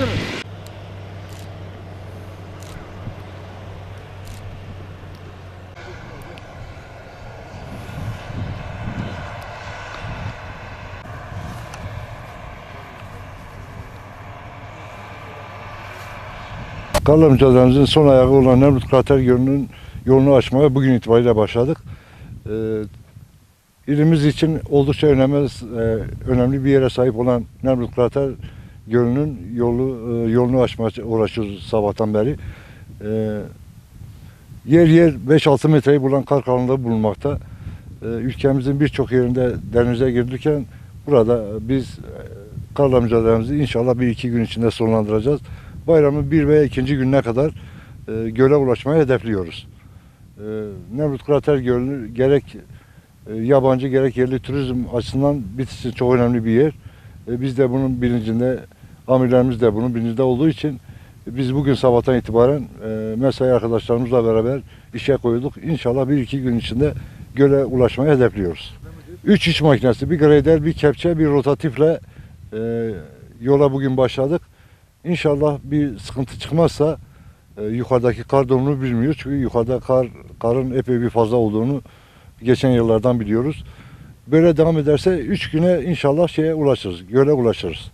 Öyle. Karla mücadelemizin son ayağı olan Nemrut Krater Gölü'nün yolunu açmaya bugün itibariyle başladık. Ee, ilimiz için oldukça önemli, e, önemli bir yere sahip olan Nemrut Krater Gölü'nün yolu, e, yolunu açmaya uğraşıyoruz sabahtan beri. Ee, yer yer 5-6 metreyi bulan kar kalınlığı bulunmakta. Ee, ülkemizin birçok yerinde denize girilirken burada biz e, karla mücadelemizi inşallah bir iki gün içinde sonlandıracağız. Bayramın bir veya ikinci gününe kadar e, göle ulaşmayı hedefliyoruz. E, Nemrut Krater Gölü gerek e, yabancı gerek yerli turizm açısından Bitlis'in çok önemli bir yer. E, biz de bunun bilincinde, amirlerimiz de bunun bilincinde olduğu için biz bugün sabahtan itibaren e, mesai arkadaşlarımızla beraber işe koyulduk. İnşallah bir iki gün içinde göle ulaşmayı hedefliyoruz. Üç iş makinesi, bir grader, bir kepçe, bir rotatifle e, yola bugün başladık. İnşallah bir sıkıntı çıkmazsa e, yukarıdaki kar durumunu bilmiyoruz. Çünkü yukarıda kar karın epey bir fazla olduğunu geçen yıllardan biliyoruz. Böyle devam ederse 3 güne inşallah şeye ulaşırız, göle ulaşırız.